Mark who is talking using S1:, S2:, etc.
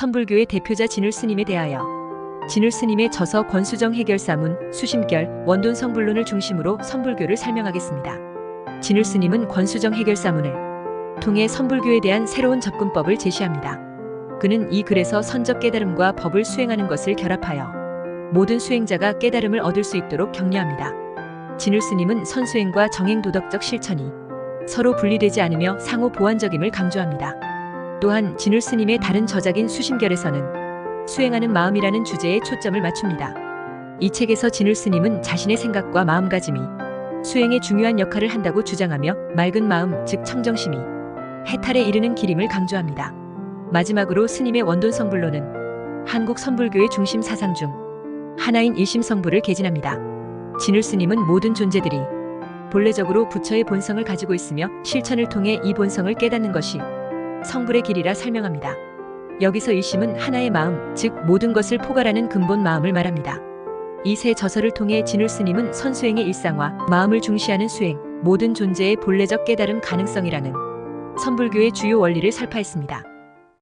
S1: 선불교의 대표자 진울 스님에 대하여 진울 스님의 저서 권수정 해결사문, 수심결, 원돈 성불론을 중심으로 선불교를 설명하겠습니다. 진울 스님은 권수정 해결사문을 통해 선불교에 대한 새로운 접근법을 제시합니다. 그는 이 글에서 선적 깨달음과 법을 수행하는 것을 결합하여 모든 수행자가 깨달음을 얻을 수 있도록 격려합니다. 진울 스님은 선수행과 정행 도덕적 실천이 서로 분리되지 않으며 상호 보완적임을 강조합니다. 또한 진울 스님의 다른 저작인 수심결에서는 수행하는 마음이라는 주제에 초점을 맞춥니다. 이 책에서 진울 스님은 자신의 생각과 마음가짐이 수행에 중요한 역할을 한다고 주장하며 맑은 마음, 즉 청정심이 해탈에 이르는 길임을 강조합니다. 마지막으로 스님의 원돈 성불론은 한국 선불교의 중심 사상 중 하나인 일심 성불을 개진합니다. 진울 스님은 모든 존재들이 본래적으로 부처의 본성을 가지고 있으며 실천을 통해 이 본성을 깨닫는 것이 성불의 길이라 설명합니다. 여기서 일심은 하나의 마음, 즉 모든 것을 포괄하는 근본 마음을 말합니다. 이 세 저서를 통해 진울 스님은 선수행의 일상화, 마음을 중시하는 수행, 모든 존재의 본래적 깨달음 가능성이라는 선불교의 주요 원리를 설파했습니다.